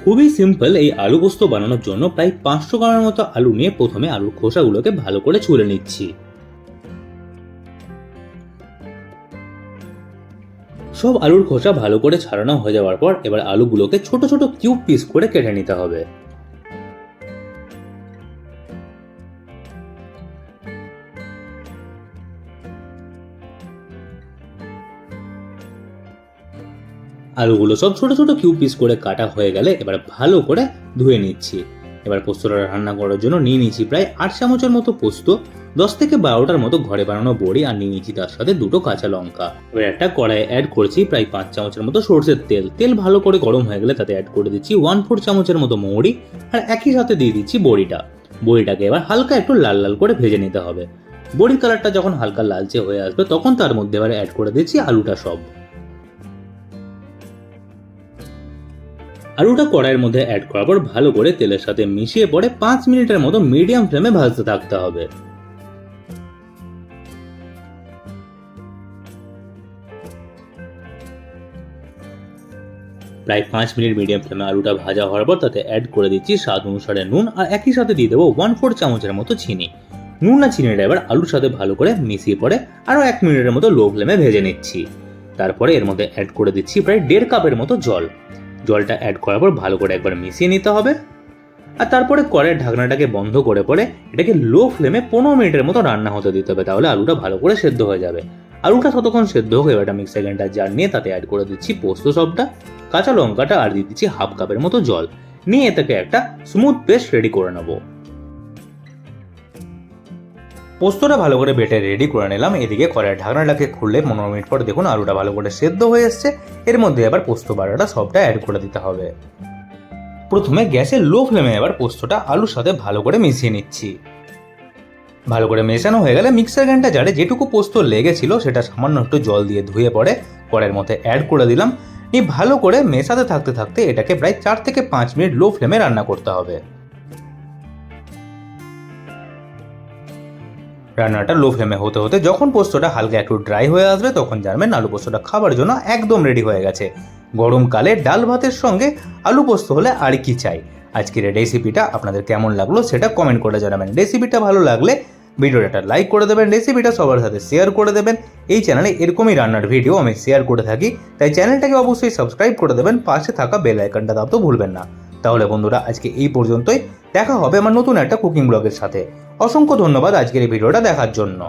খুবই সিম্পল এই আলু পোস্ত বানানোর জন্য প্রায় পাঁচশো গ্রামের মতো আলু নিয়ে প্রথমে আলুর খোসাগুলোকে ভালো করে ছুলে নিচ্ছি। সব আলুর খোসা ভালো করে ছাড়ানো হয়ে যাওয়ার পর এবার আলুগুলোকে ছোট ছোট কিউব পিস করে কেটে নিতে হবে। আলুগুলো সব ছোট ছোট কিউব পিস করে কাটা হয়ে গেলে এবার ভালো করে ধুয়ে নিচ্ছি। এবার পোস্তটা রান্না করার জন্য নিয়ে নিয়েছি প্রায় আট চামচের মতো পোস্ত, দশ থেকে বারোটার মতো ঘরে বানানো বড়ি আর নিয়ে নিয়েছি তার সাথে দুটো কাঁচা লঙ্কা। এবার একটা কড়াই অ্যাড করছি প্রায় পাঁচ চামচের মতো সর্ষের তেল। তেল ভালো করে গরম হয়ে গেলে তাতে অ্যাড করে দিচ্ছি ওয়ান ফোর চামচের মতো মৌরি আর একই সাথে দিয়ে দিচ্ছি বড়িটা। বড়িটাকে এবার হালকা একটু লাল লাল করে ভেজে নিতে হবে। বড়ির কালারটা যখন হালকা লালচে হয়ে আসবে তখন তার মধ্যে এবার অ্যাড করে দিচ্ছি আলুটা সব। আলুটা কড়াইয়ের মধ্যে অ্যাড করার পর ভালো করে তেলের সাথে মিশিয়ে পরে পাঁচ মিনিটের মতো মিডিয়াম ফ্লেমে ভাজতে থাকতে হবে। প্রায় পাঁচ মিনিট মিডিয়াম ফ্লেমে আলুটা ভাজা হওয়ার পর তাতে অ্যাড করে দিচ্ছি স্বাদ অনুসারে নুন আর একই সাথে দিয়ে দেবো ওয়ান ফোর চামচের মতো চিনি। নুন আর চিনিটা এবার আলুর সাথে ভালো করে মিশিয়ে পরে আরও এক মিনিটের মতো লো ফ্লেমে ভেজে নিচ্ছি। তারপরে এর মধ্যে অ্যাড করে দিচ্ছি প্রায় দেড় কাপের মতো জল। জলটা অ্যাড করার পর ভালো করে একবার মিশিয়ে নিতে হবে। আর তারপরে কড়াইয়ের ঢাকনাটাকে বন্ধ করে পরে এটাকে লো ফ্লেমে পনেরো মিনিটের মতো রান্না হতে দিতে হবে, তাহলে আলুটা ভালো করে সেদ্ধ হয়ে যাবে। আলুটা ততক্ষণ সেদ্ধ হয়ে একটা মিক্সার গ্রাইন্ডার জার নিয়ে তাতে অ্যাড করে দিচ্ছি পোস্ত সবটা, কাঁচা লঙ্কাটা, আর দিয়ে দিচ্ছি হাফ কাপের মতো জল। নিয়ে এটাকে একটা স্মুথ পেস্ট রেডি করে নেব। পোস্তটা ভালো করে বেটে রেডি করে নিলাম। এদিকে কড়াইয়ের ঢাকনাটাকে খুললে পনেরো মিনিট পর দেখুন আলুটা ভালো করে সেদ্ধ হয়ে এসছে। এর মধ্যে এবার পোস্ত বাটাটা সবটা অ্যাড করে দিতে হবে। প্রথমে গ্যাসের লো ফ্লেমে এবার পোস্তটা আলুর সাথে ভালো করে মিশিয়ে নিচ্ছি। ভালো করে মেশানো হয়ে গেলে মিক্সার গ্রাইন্ডার জারে যেটুকু পোস্ত লেগেছিল সেটা সামান্য একটু জল দিয়ে ধুয়ে পরে কড়াইয়ের মধ্যে অ্যাড করে দিলাম। নিয়ে ভালো করে মেশাতে থাকতে থাকতে এটাকে প্রায় চার থেকে পাঁচ মিনিট লো ফ্লেমে রান্না করতে হবে। রান্নাটা লো ফ্লেমে হতে হতে যখন পোস্তটা হালকা একটু ড্রাই হয়ে আসবে, তখন জানবেন আলু পোস্তটা খাবার জন্য একদম রেডি হয়ে গেছে। গরমকালে ডাল ভাতের সঙ্গে আলু পোস্ত হলে আর কি চাই? আজকের রেসিপিটা আপনাদের কেমন লাগল সেটা কমেন্ট করে জানাবেন। রেসিপিটা ভালো লাগলে ভিডিওটা একটা লাইক করে দেবেন রেসিপিটা সবার সাথে শেয়ার করে দেবেন। এই চ্যানেলে এরকমই রান্নার ভিডিও আমি শেয়ার করে থাকি, তাই চ্যানেলটাকে অবশ্যই সাবস্ক্রাইব করে দেবেন, পাশে থাকা বেল আইকনটা দাবতে ভুলবেন না। তাহলে বন্ধুরা, আজকে এই পর্যন্তই। দেখা হবে আমার নতুন একটা কুকিং ব্লগের সাথে। অসংখ্য ধন্যবাদ আজকের এই ভিডিওটা দেখার জন্য।